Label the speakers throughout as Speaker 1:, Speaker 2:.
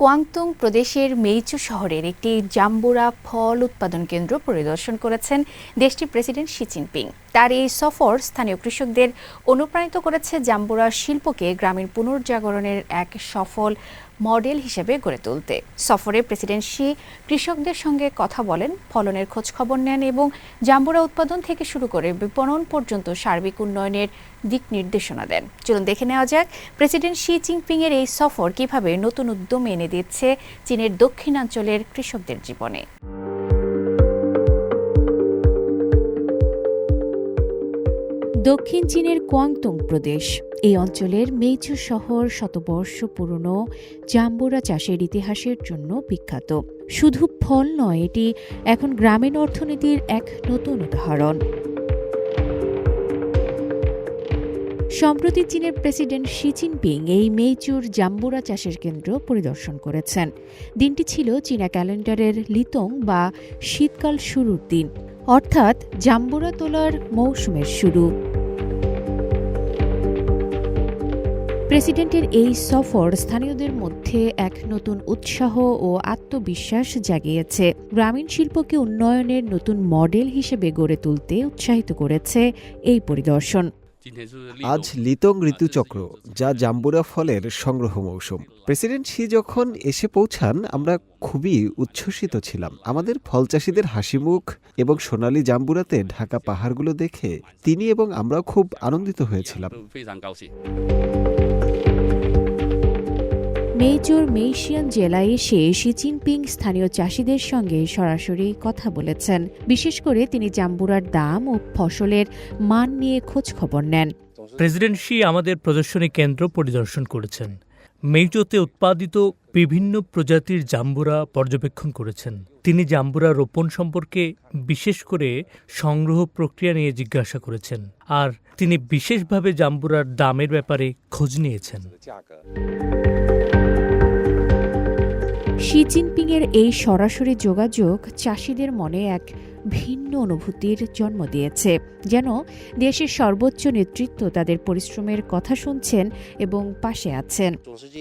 Speaker 1: কোয়াংতুং প্রদেশের মেইচু শহরের একটি জাম্বুরা ফল উৎপাদন কেন্দ্র পরিদর্শন করেছেন দেশটির প্রেসিডেন্ট শি জিনপিং। তার এই সফর স্থানীয় কৃষকদের অনুপ্রাণিত করেছে জাম্বুরা শিল্পকে গ্রামীণ পুনর্জাগরণের এক সফল মডেল হিসেবে গড়ে তুলতে। সফরে প্রেসিডেন্ট শি কৃষকদের সঙ্গে কথা বলেন, ফলনের খোঁজ খবর নেন এবং জাম্বুরা উৎপাদন থেকে শুরু করে বিপণন পর্যন্ত সার্বিক উন্নয়নের দিক নির্দেশনা দেন। চলুন দেখে নেওয়া যাক প্রেসিডেন্ট শি জিনপিং এর এই সফর কীভাবে নতুন উদ্যম এনে দিচ্ছে চীনের দক্ষিণাঞ্চলের কৃষকদের জীবনে। দক্ষিণ চীনের কোয়াংতুং প্রদেশ। এই অঞ্চলের মেইচু শহর শতবর্ষ পুরনো জাম্বুরা চাষের ইতিহাসের জন্য বিখ্যাত। শুধু ফল নয়, এটি এখন গ্রামীণ অর্থনীতির এক নতুন উদাহরণ। সম্প্রতি চীনের প্রেসিডেন্ট শি জিনপিং এই মেইচুর জাম্বুরা চাষের কেন্দ্র পরিদর্শন করেছেন। দিনটি ছিল চীনা ক্যালেন্ডারের লিতং বা শীতকাল শুরুর দিন। অর্থাৎ জাম্বুরা তোলার মৌসুমের শুরু। প্রেসিডেন্টের এই সফর স্থানীয়দের মধ্যে এক নতুন উৎসাহ ও আত্মবিশ্বাস জাগিয়েছে। গ্রামীণ শিল্পকে উন্নয়নের নতুন মডেল হিসেবে গড়ে তুলতে উৎসাহিত করেছে এই পরিদর্শন।
Speaker 2: আজ লিতং ঋতুচক্র, যা জাম্বুরা ফলের সংগ্রহ মৌসুম। প্রেসিডেন্ট শি যখন এসে পৌঁছান, আমরা খুবই উচ্ছ্বসিত ছিলাম। আমাদের ফল চাষিদের হাসিমুখ এবং সোনালি জাম্বুরাতে ঢাকা পাহাড়গুলো দেখে তিনি এবং আমরাও খুব আনন্দিত হয়েছিলাম।
Speaker 1: মেইচুর মেইশিয়ান জেলায় এসে শি জিনপিং স্থানীয় চাষিদের সঙ্গে সরাসরি কথা বলেছেন। বিশেষ করে তিনি জাম্বুরার দাম ও ফসলের মান নিয়ে খোঁজ খবর নেন।
Speaker 3: প্রেসিডেন্ট শি আমাদের প্রদর্শনী কেন্দ্র পরিদর্শন করেছেন। মেইজোতে উৎপাদিত বিভিন্ন প্রজাতির জাম্বুরা পর্যবেক্ষণ করেছেন। তিনি জাম্বুরা রোপণ সম্পর্কে বিশেষ করে সংগ্রহ প্রক্রিয়া নিয়ে জিজ্ঞাসা করেছেন। আর তিনি বিশেষভাবে জাম্বুরার দামের ব্যাপারে খোঁজ নিয়েছেন।
Speaker 1: শি জিনপিং এর এই সরাসরি যোগাযোগ চাষিদের মনে এক ভিন্ন অনুভূতির জন্ম দিয়েছে। যেন দেশের সর্বোচ্চ নেতৃত্ব তাদের পরিশ্রমের কথা শুনছেন এবং পাশে আছেন।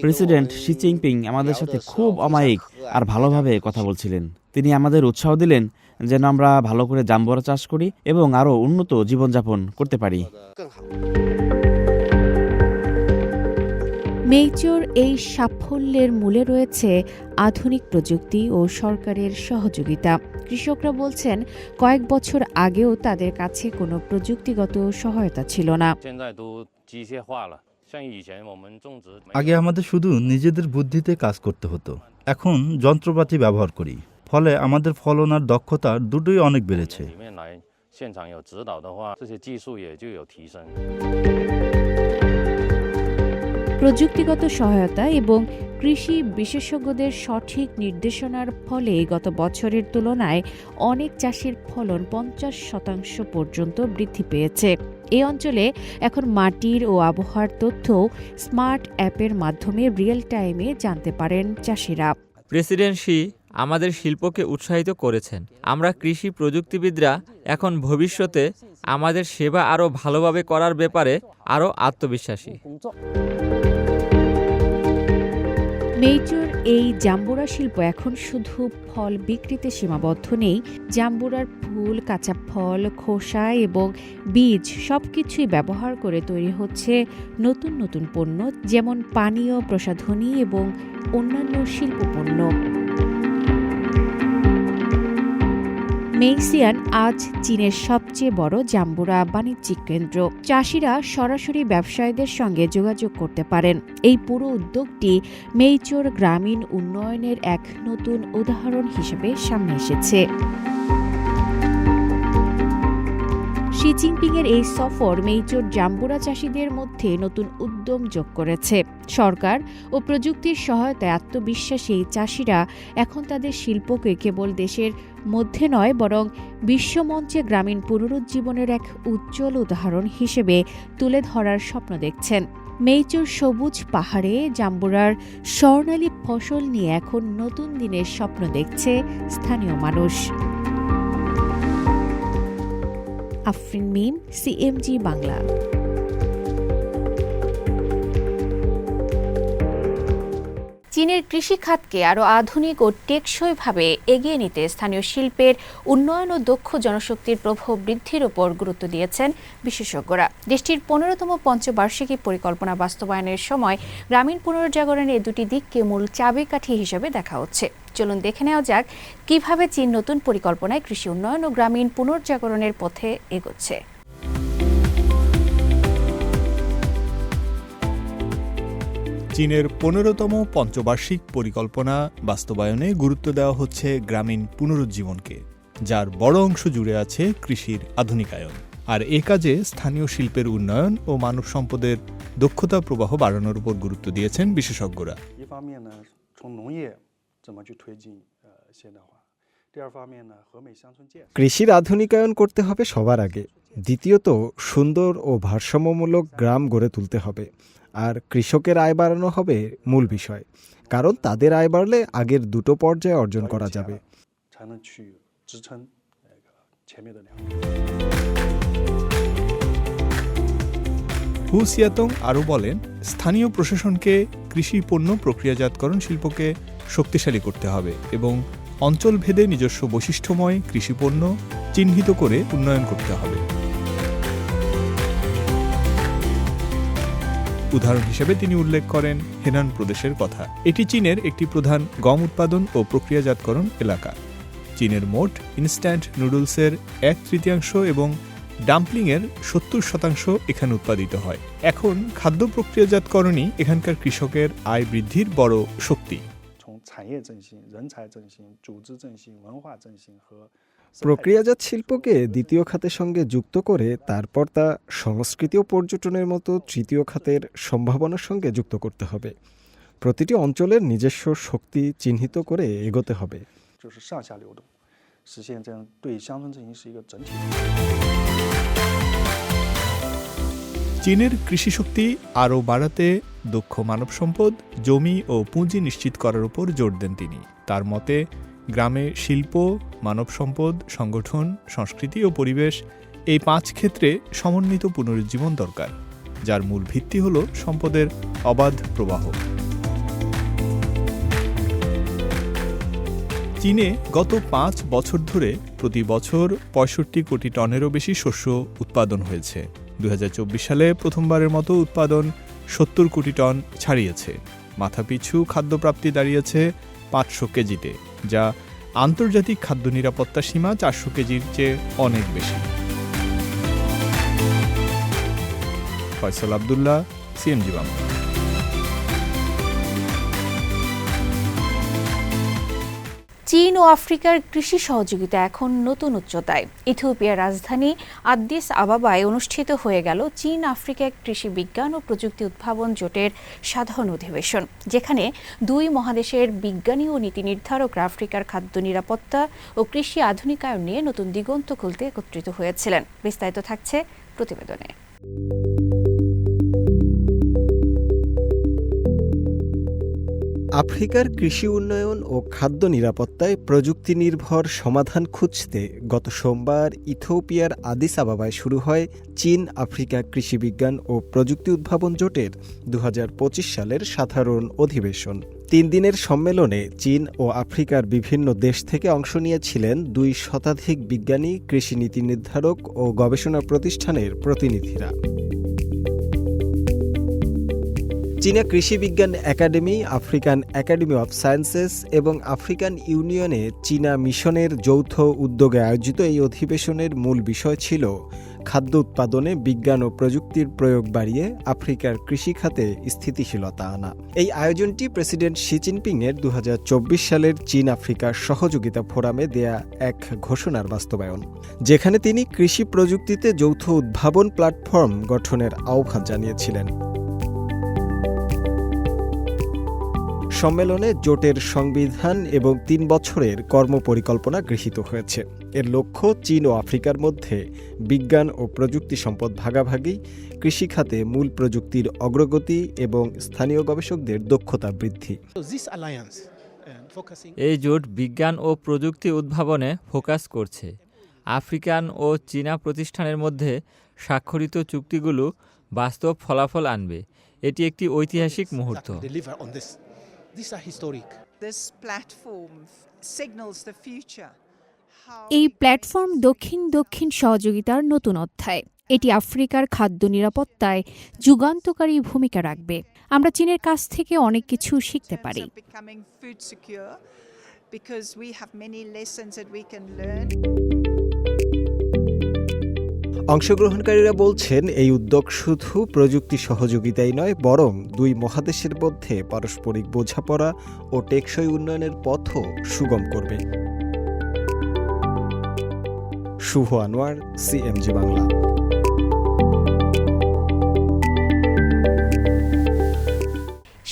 Speaker 4: প্রেসিডেন্ট শি জিনপিং আমাদের সাথে খুব অমায়িক আর ভালোভাবে কথা বলছিলেন। তিনি আমাদের উৎসাহ দিলেন যেন আমরা ভালো করে জাম্বরা চাষ করি এবং আরও উন্নত জীবনযাপন করতে পারি।
Speaker 1: মেইচোর এই সাফল্যের মূলে রয়েছে আধুনিক প্রযুক্তি ও সরকারের সহযোগিতা। কৃষকরা বলছেন, কয়েক বছর আগেও তাদের কাছে কোনো প্রযুক্তিগত সহায়তা ছিল না।
Speaker 5: আগে আমাদের শুধু নিজেদের বুদ্ধিতে কাজ করতে হতো। এখন যন্ত্রপাতি ব্যবহার করি। ফলে আমাদের ফলন আর দক্ষতা দুটোই অনেক বেড়েছে।
Speaker 1: প্রযুক্তিগত সহায়তা এবং কৃষি বিশেষজ্ঞদের সঠিক নির্দেশনার ফলে গত বছরের তুলনায় অনেক চাষের ফলন পঞ্চাশ শতাংশ পর্যন্ত বৃদ্ধি পেয়েছে। এ অঞ্চলে এখন মাটির ও আবহাওয়ার তথ্য স্মার্ট অ্যাপের মাধ্যমে রিয়েল টাইমে জানতে পারেন চাষিরা।
Speaker 6: প্রেসিডেন্ট শি আমাদের শিল্পকে উৎসাহিত করেছেন। আমরা কৃষি প্রযুক্তিবিদরা এখন ভবিষ্যতে আমাদের সেবা আরও ভালোভাবে করার ব্যাপারে আরও আত্মবিশ্বাসী।
Speaker 1: মেইচুর এই জাম্বুরা শিল্প এখন শুধু ফল বিক্রিতে সীমাবদ্ধ নেই, জাম্বুরার ফুল, কাঁচা ফল, খোসা এবং বীজ সব কিছুই ব্যবহার করে তৈরি হচ্ছে নতুন নতুন পণ্য, যেমন পানীয় প্রসাধনী এবং অন্যান্য শিল্প পণ্য মেক্সিয়ান আজ চীনের সবচেয়ে বড় জাম্বুরা বাণিজ্যিক কেন্দ্র। চাষিরা সরাসরি ব্যবসায়ীদের সঙ্গে যোগাযোগ করতে পারেন। এই পুরো উদ্যোগটি মেইচোর গ্রামীণ উন্নয়নের এক নতুন উদাহরণ হিসেবে সামনে এসেছে। শি জিনপিং এর এই সফর মেইচোর জাম্বুরা চাষিদের মধ্যে নতুন উদ্যম যোগ করেছে। সরকার ও প্রযুক্তির সহায়তায় আত্মবিশ্বাসী এই চাষিরা এখন তাদের শিল্পকে কেবল দেশের মধ্যে নয়, বরং বিশ্বমঞ্চে গ্রামীণ পুনরুজ্জীবনের এক উজ্জ্বল উদাহরণ হিসেবে তুলে ধরার স্বপ্ন দেখছেন। মেইচোর সবুজ পাহাড়ে জাম্বুরার স্বর্ণালী ফসল নিয়ে এখন নতুন দিনের স্বপ্ন দেখছে স্থানীয় মানুষ। আফরিন মিম সিএমজি বাংলা। চীনের কৃষি খাতকে আরও আধুনিক ও টেকসইভাবে এগিয়ে নিতে স্থানীয় শিল্পের উন্নয়ন ও দক্ষ জনশক্তির প্রভাব বৃদ্ধির ওপর গুরুত্ব দিয়েছেন বিশেষজ্ঞরা। দেশটির পনেরোতম পঞ্চবার্ষিকী পরিকল্পনা বাস্তবায়নের সময় গ্রামীণ পুনর্জাগরণের দুটি দিককে মূল চাবিকাঠি হিসেবে দেখা হচ্ছে। চলুন দেখে নেওয়া যাক কীভাবে চীন নতুন পরিকল্পনায় কৃষি উন্নয়ন ও গ্রামীণ পুনর্জাগরণের পথে এগোচ্ছে।
Speaker 7: চীনের পনেরোতম পঞ্চবার্ষিক পরিকল্পনা বাস্তবায়নে গুরুত্ব দেওয়া হচ্ছে গ্রামীণ পুনরুজ্জীবনকে যার বড় অংশ জুড়ে আছে কৃষির আধুনিকায়ন। আর এ কাজে স্থানীয় শিল্পের উন্নয়ন ও মানব সম্পদের দক্ষতা প্রবাহ বাড়ানোর উপর গুরুত্ব দিয়েছেন বিশেষজ্ঞরা।
Speaker 8: 怎么去推进呃现代化；第二方面呢，和美乡村建设。
Speaker 2: কৃষির আধুনিকায়ন করতে হবে সবার আগে দ্বিতীয়ত সুন্দর ও ভারসাম্যমূলক গ্রাম গড়ে তুলতে হবে আর কৃষকের আয় বাড়ানো হবে মূল বিষয় কারণ তাদের আয় বাড়লে আগের দুটো পর্যায়ে অর্জন করা যাবে
Speaker 8: 才能去支撑那个前面的两个。
Speaker 7: হু সিয়াতং আরও বলেন স্থানীয় প্রশাসনকে কৃষি পণ্য প্রক্রিয়াজাতকরণ শিল্পকে শক্তিশালী করতে হবে এবং অঞ্চলভেদে নিজস্ব বৈশিষ্ট্যময় কৃষি পণ্য চিহ্নিত করে উন্নয়ন করতে হবে। উদাহরণ হিসেবে তিনি উল্লেখ করেন হেনান প্রদেশের কথা। এটি চীনের একটি প্রধান গম উৎপাদন ও প্রক্রিয়াজাতকরণ এলাকা। চীনের মোট ইনস্ট্যান্ট নুডলসের এক তৃতীয়াংশ এবং ডাম্পলিংয়ের সত্তর শতাংশ এখানে উৎপাদিত হয়। এখন খাদ্য প্রক্রিয়াজাতকরণই এখানকার কৃষকের আয় বৃদ্ধির বড় শক্তি।
Speaker 8: 从产业振兴、人才振兴、组织振兴、文化振兴和生态
Speaker 2: প্রক্রিয়াজাত শিল্পকে দ্বিতীয় খাতের সঙ্গে যুক্ত করে তারপর তা সংস্কৃতি ও পর্যটনের মতো তৃতীয় খাতের সম্ভাবনার সঙ্গে যুক্ত করতে হবে প্রতিটি অঞ্চলের নিজস্ব শক্তি চিহ্নিত করে এগোতে হবে
Speaker 8: 就是上下流动，实现这样对乡村振兴是一个整体。
Speaker 7: চীনের কৃষি শক্তি আরও বাড়াতে দক্ষ মানব সম্পদ জমি ও পুঁজি নিশ্চিত করার উপর জোর দেন তিনি। তার মতে, গ্রামে শিল্প মানব সম্পদ সংগঠন, সংস্কৃতি ও পরিবেশ এই পাঁচ ক্ষেত্রে সমন্বিত পুনরুজ্জীবন দরকার, যার মূল ভিত্তি হল সম্পদের অবাধ প্রবাহ। চীনে গত পাঁচ বছর ধরে প্রতি বছর পঁয়ষট্টি কোটি টনেরও বেশি শস্য উৎপাদন হয়েছে। দুই হাজার চব্বিশ সালে প্রথমবারের মতো উৎপাদন সত্তর কোটি টন ছাড়িয়েছে। মাথাপিছু খাদ্যপ্রাপ্তি দাঁড়িয়েছে পাঁচশো কেজিতে, যা আন্তর্জাতিক খাদ্য নিরাপত্তা সীমা চারশো কেজির চেয়ে অনেক বেশি। ফয়সাল আবদুল্লাহ, সিএমজি বাংলা।
Speaker 1: চীন ও আফ্রিকার কৃষি সহযোগিতা এখন নতুন উচ্চতায়। ইথিওপিয়ার রাজধানী আদ্দিস আবাবায় অনুষ্ঠিত হয়ে গেল চীন আফ্রিকা কৃষি বিজ্ঞান ও প্রযুক্তি উদ্ভাবন জোটের সাধারণ অধিবেশন, যেখানে দুই মহাদেশের বিজ্ঞানী ও নীতি নির্ধারকরা আফ্রিকার খাদ্য নিরাপত্তা ও কৃষি আধুনিকায়ন নিয়ে নতুন দিগন্ত খুলতে একত্রিত হয়েছিলেন। বিস্তারিত থাকছে প্রতিবেদনে।
Speaker 2: আফ্রিকার কৃষি উন্নয়ন ও খাদ্য নিরাপত্তায় প্রযুক্তি নির্ভর সমাধান খুঁজতে গত সোমবার ইথিওপিয়ার আদিস আবাবায় শুরু হয় চীন আফ্রিকা কৃষি বিজ্ঞান ও প্রযুক্তি উদ্ভাবন জোটের দু হাজার পঁচিশ সালের সাধারণ অধিবেশন। তিন দিনের সম্মেলনে চীন ও আফ্রিকার বিভিন্ন দেশ থেকে অংশ নিয়েছিলেন দুই শতাধিক বিজ্ঞানী, কৃষি নীতি নির্ধারক ও গবেষণা প্রতিষ্ঠানের প্রতিনিধিরা। চীনা কৃষি বিজ্ঞান Academy, African Academy of Sciences এবং আফ্রিকান ইউনিয়নে চীনা মিশনের যৌথ উদ্যোগে আয়োজিত এই অধিবেশনের মূল বিষয় ছিল খাদ্য উৎপাদনে বিজ্ঞান ও প্রযুক্তির প্রয়োগ বাড়িয়ে আফ্রিকার কৃষিখাতে স্থিতিশীলতা আনা। এই আয়োজনটি প্রেসিডেন্ট শি জিনপিংয়ের দু সালের চীন আফ্রিকা সহযোগিতা ফোরামে দেয়া এক ঘোষণার বাস্তবায়ন, যেখানে তিনি কৃষি প্রযুক্তিতে যৌথ উদ্ভাবন প্ল্যাটফর্ম গঠনের আহ্বান জানিয়েছিলেন। সম্মেলনে জোটের সংবিধান এবং তিন বছরের কর্মপরিকল্পনা গৃহীত হয়েছে। এর লক্ষ্য চীন ও আফ্রিকার মধ্যে বিজ্ঞান ও প্রযুক্তি সম্পদ ভাগাভাগি কৃষিখাতে মূল প্রযুক্তির অগ্রগতি এবং স্থানীয় গবেষকদের দক্ষতা বৃদ্ধি।
Speaker 6: এই জোট বিজ্ঞান ও প্রযুক্তি উদ্ভাবনে ফোকাস করছে। আফ্রিকান ও চীনা প্রতিষ্ঠানের মধ্যে স্বাক্ষরিত চুক্তিগুলো বাস্তব ফলাফল আনবে। এটি একটি ঐতিহাসিক মুহূর্ত।
Speaker 9: This platform signals the future.
Speaker 10: এই প্ল্যাটফর্ম দক্ষিণ দক্ষিণ সহযোগিতার নতুন অধ্যায় এটি আফ্রিকার খাদ্য নিরাপত্তায় যুগান্তকারী ভূমিকা রাখবে আমরা চীনের কাছ থেকে অনেক কিছু শিখতে পারি
Speaker 9: because we have many lessons that we can learn.
Speaker 2: অংশগ্রহণকারীরা বলছেন, এই উদ্যোগ শুধু প্রযুক্তি সহযোগিতাই নয়, বরং দুই মহাদেশের মধ্যে পারস্পরিক বোঝাপড়া ও টেকসই উন্নয়নের পথও সুগম করবে। শুভ আনোয়ার, সিএমজি বাংলা।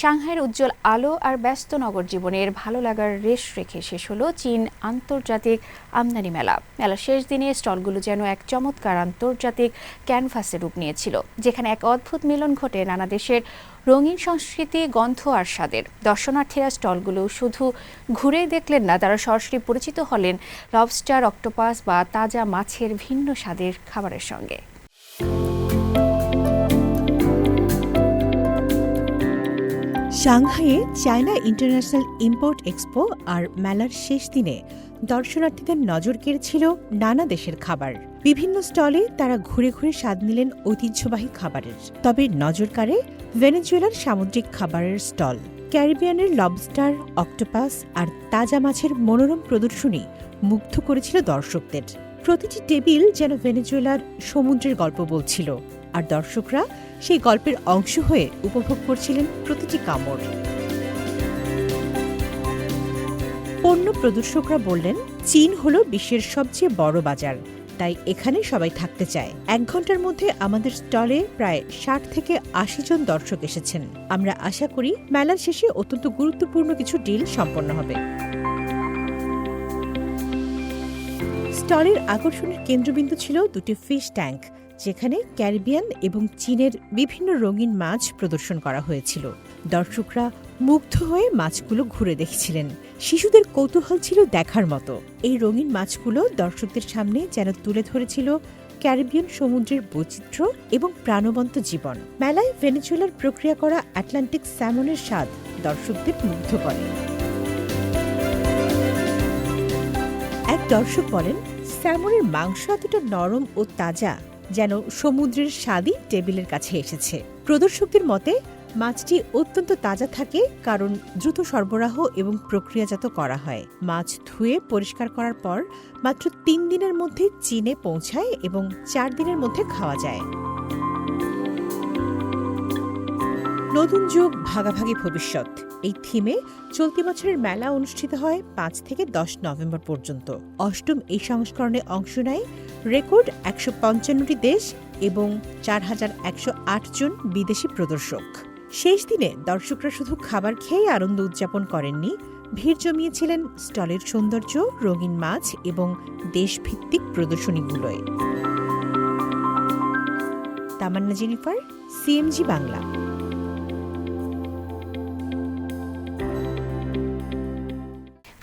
Speaker 10: সাংহাইয়ের উজ্জ্বল আলো আর ব্যস্ত নগর জীবনের ভালো লাগার রেশ রেখে শেষ হলো চীন আন্তর্জাতিক আমদানি মেলা। মেলার শেষ দিনে স্টলগুলো যেন এক চমৎকার আন্তর্জাতিক ক্যানভাসে রূপ নিয়েছিল, যেখানে এক অদ্ভুত মিলন ঘটে নানা দেশের রঙিন সংস্কৃতি, গন্ধ আর স্বাদের। দর্শনার্থীরা স্টলগুলো শুধু ঘুরে দেখলেন না, তারা সরাসরি পরিচিত হলেন লবস্টার, অক্টোপাস বা তাজা মাছের ভিন্ন স্বাদের খাবারের সঙ্গে।
Speaker 11: সাংহাইয়ে চায়না ইন্টারন্যাশনাল ইম্পোর্ট এক্সপো আর মেলার শেষ দিনে দর্শনার্থীদের নজর কেড়েছিল নানা দেশের খাবার। বিভিন্ন স্টলে তারা ঘুরে ঘুরে স্বাদ নিলেন ঐতিহ্যবাহী খাবারের। তবে নজর কাড়ে ভেনেজুয়েলার সামুদ্রিক খাবারের স্টল। ক্যারিবিয়ানের লবস্টার, অক্টোপাস আর তাজা মাছের মনোরম প্রদর্শনী মুগ্ধ করেছিল দর্শকদের। প্রতিটি টেবিল যেন ভেনেজুয়েলার সমুদ্রের গল্প বলছিল, আর দর্শকরা সেই গল্পের অংশ হয়ে উপভোগ করছিলেন প্রতিটি কামড়। পণ্য প্রদর্শকরা বললেন, চীন হল বিশ্বের সবচেয়ে বড় বাজার, তাই এখানে সবাই থাকতে চায়। এক ঘণ্টার মধ্যে আমাদের স্টলে প্রায় ষাট থেকে আশি জন দর্শক এসেছেন। আমরা আশা করি, মেলার শেষে অত্যন্ত গুরুত্বপূর্ণ কিছু ডিল সম্পন্ন হবে। স্টলের আকর্ষণের কেন্দ্রবিন্দু ছিল দুটি ফিশ ট্যাঙ্ক যেখানে ক্যারিবিয়ান এবং চীনের বিভিন্ন রঙিন মাছ প্রদর্শন করা হয়েছিল। দর্শকরা মুগ্ধ হয়ে মাছগুলো ঘুরে দেখছিলেন। শিশুদের কৌতূহল ছিল দেখার মতো। এই রঙিন মাছগুলো দর্শকদের সামনে যেন তুলে ধরেছিল ক্যারিবিয়ান সমুদ্রের বৈচিত্র্য এবং প্রাণবন্ত জীবন। মেলায় ভেনেজুয়েলার প্রক্রিয়া করা আটলান্টিক স্যামনের স্বাদ দর্শকদের মুগ্ধ করে। এক দর্শক বলেন স্যামনের মাংস এতটা নরম ও তাজা যেন সমুদ্রের স্বাদই টেবিলের কাছে এসেছে। প্রদর্শকদের মতে, মাছটি অত্যন্ত তাজা থাকে কারণ দ্রুত সরবরাহ এবং প্রক্রিয়াজাত করা হয়। মাছ ধুয়ে পরিষ্কার করার পর মাত্র তিন দিনের মধ্যে চীনে পৌঁছায় এবং চার দিনের মধ্যে খাওয়া যায়। নতুন যুগ, ভাগাভাগি ভবিষ্যৎ। এই থিমে চলতি বছরের মেলা অনুষ্ঠিত হয় পাঁচ থেকে দশ নভেম্বর পর্যন্ত। অষ্টম এই সংস্করণে অংশ নেয় রেকর্ড একশো পঞ্চান্নটি দেশ এবং চার হাজার একশো আট জন বিদেশি প্রদর্শক। শেষ দিনে দর্শকরা শুধু খাবার খেয়ে আনন্দ উদযাপন করেননি, ভিড় জমিয়েছিলেন স্টলের সৌন্দর্য, রঙিন মাছ এবং দেশভিত্তিক প্রদর্শনীগুলোয়। Tamanna Jennifer, CMG Bangla.